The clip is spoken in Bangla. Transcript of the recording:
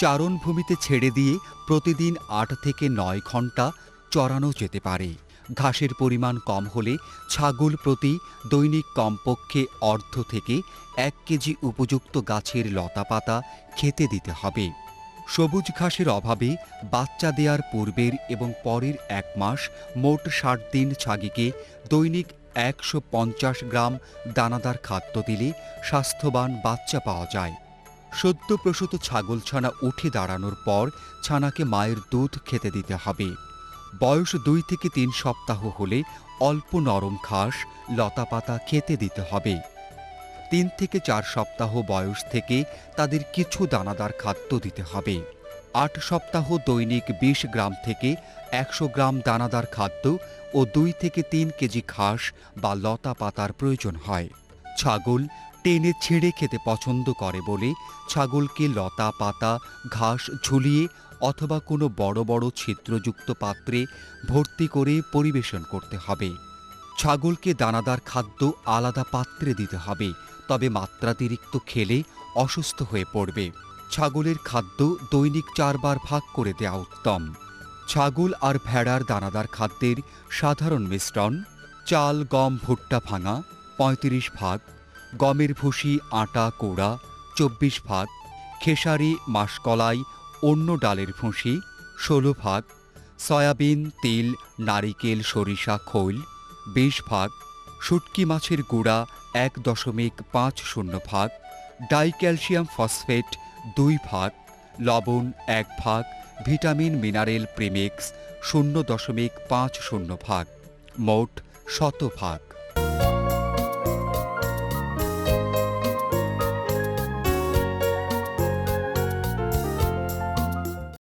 চারণভূমিতে ছেড়ে দিয়ে প্রতিদিন আট থেকে নয় ঘণ্টা চড়ানো যেতে পারে। ঘাসের পরিমাণ কম হলে ছাগল প্রতি দৈনিক কমপক্ষে অর্ধ থেকে এক কেজি উপযুক্ত গাছের লতাপাতা খেতে দিতে হবে। সবুজ ঘাসের অভাবে বাচ্চা দেওয়ার পূর্বের এবং পরের এক মাস মোট ষাট দিন ছাগিকে দৈনিক একশো পঞ্চাশ গ্রাম দানাদার খাদ্য দিলে স্বাস্থ্যবান বাচ্চা পাওয়া যায়। সদ্য প্রসূত ছাগল ছানা উঠে দাঁড়ানোর পর ছানাকে মায়ের দুধ খেতে দিতে হবে। বয়স দুই থেকে তিন সপ্তাহ হলে অল্প নরম ঘাস, লতাপাতা খেতে দিতে হবে। তিন থেকে চার সপ্তাহ বয়স থেকে তাদের কিছু দানাদার খাদ্য দিতে হবে। আট সপ্তাহ দৈনিক বিশ গ্রাম থেকে একশো গ্রাম দানাদার খাদ্য ও দুই থেকে তিন কেজি ঘাস বা লতা পাতার প্রয়োজন হয়। ছাগল টেনে ছেড়ে খেতে পছন্দ করে বলে ছাগলকে লতা পাতা, ঘাস ঝুলিয়ে অথবা কোনো বড় বড় ছিদ্রযুক্ত পাত্রে ভর্তি করে পরিবেশন করতে হবে। ছাগলকে দানাদার খাদ্য আলাদা পাত্রে দিতে হবে, তবে মাত্রাতিরিক্ত খেলে অসুস্থ হয়ে পড়বে। ছাগলের খাদ্য দৈনিক চারবার ভাগ করে দেওয়া উত্তম। ছাগল আর ভেড়ার দানাদার খাদ্যের সাধারণ মিশ্রণ, চাল, গম, ভুট্টা ভাঙা, পঁয়ত্রিশ ভাগ গমের ভুসি, আটা, কোড়া, চব্বিশ ভাগ খেসারি, মাসকলাই, অন্য ডালের ভুসি, ষোলো ভাগ সয়াবিন, তিল, নারিকেল, সরিষা, খৈল, বিশ ভাগ শুটকি মাছের গুঁড়া, এক দশমিক পাঁচ শূন্য ভাগ ডাইক্যালসিয়াম ফসফেট, দুই ভাগ লবণ, এক ভাগ, ভিটামিন মিনারেল প্রিমিক্স, শূন্য দশমিক পাঁচ শূন্য ভাগ, মোট শত ভাগ